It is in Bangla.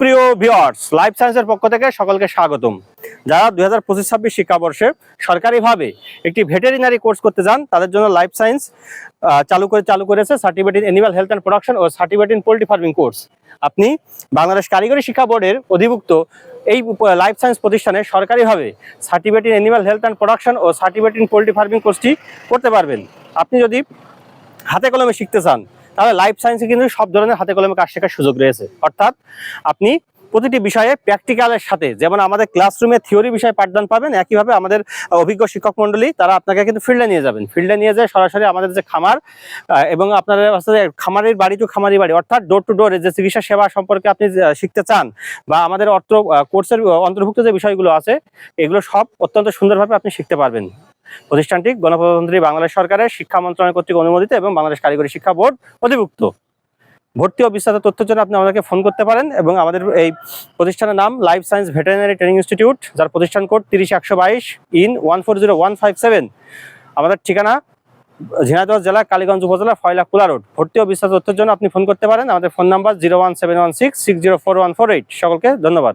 প্রিয় ভিওয়ার্স লাইফ সায়েন্সের পক্ষ থেকে সকলকে স্বাগতম। যারা দুই হাজার পঁচিশ ছাব্বিশ শিক্ষাবর্ষে সরকারিভাবে একটি ভেটেরিনারি কোর্স করতে যান, তাদের জন্য লাইফ সায়েন্স চালু করে, চালু করেছে certificate in animal health and production O certificate in poultry farming course আপনি বাংলাদেশ কারিগরি শিক্ষা বোর্ডের অধিভুক্ত এই লাইফ সায়েন্স প্রতিষ্ঠানে সরকারিভাবে certificate in animal health and production O certificate in poultry farming কোর্সটি করতে পারবেন। আপনি যদি হাতে কলমে শিখতে চান তাহলে লাইফ সায়েন্সে কিন্তু সব ধরনের হাতে কলমে কাজ শেখার সুযোগ রয়েছে। অর্থাৎ আপনি প্রতিটি বিষয়ে প্র্যাকটিক্যালের সাথে, যেমন আমাদের ক্লাসরুমে থিওরি বিষয়ে পাঠদান পাবেন, একইভাবে আমাদের অভিজ্ঞ শিক্ষক মণ্ডলী, তারা আপনাকে কিন্তু ফিল্ডে নিয়ে যাবেন। ফিল্ডে নিয়ে যায় সরাসরি আমাদের যে খামার এবং আপনার হচ্ছে খামারের বাড়ি টু খামারি বাড়ি, অর্থাৎ ডোর টু ডোর যে চিকিৎসা সেবা সম্পর্কে আপনি শিখতে চান, বা আমাদের অর্থ কোর্সের অন্তর্ভুক্ত যে বিষয়গুলো আছে, এগুলো সব অত্যন্ত সুন্দরভাবে আপনি শিখতে পারবেন। প্রতিষ্ঠানটি গণপ্রজাতন্ত্রী বাংলাদেশ সরকারের শিক্ষা মন্ত্রণালয় কর্তৃক অনুমোদিত এবং বাংলাদেশ কারিগরি শিক্ষা বোর্ড অধিভুক্ত। ভর্তি ও বিস্তারিত তথ্যের জন্য আপনি আমাদেরকে ফোন করতে পারেন এবং আমাদের এই প্রতিষ্ঠানের নাম life science veterinary training institute, যার প্রতিষ্ঠান কোড তিরিশ একশো বাইশ in one four zero one five seven. আমাদের ঠিকানা ঝিনাইদহ জেলা, কালীগঞ্জ উপজেলা, ফয়লা কুলা রোড। ভর্তি ও বিস্তারিত তথ্যের জন্য আপনি ফোন করতে পারেন। আমাদের phone number zero one seven one six six zero four one four eight. সকলকে ধন্যবাদ।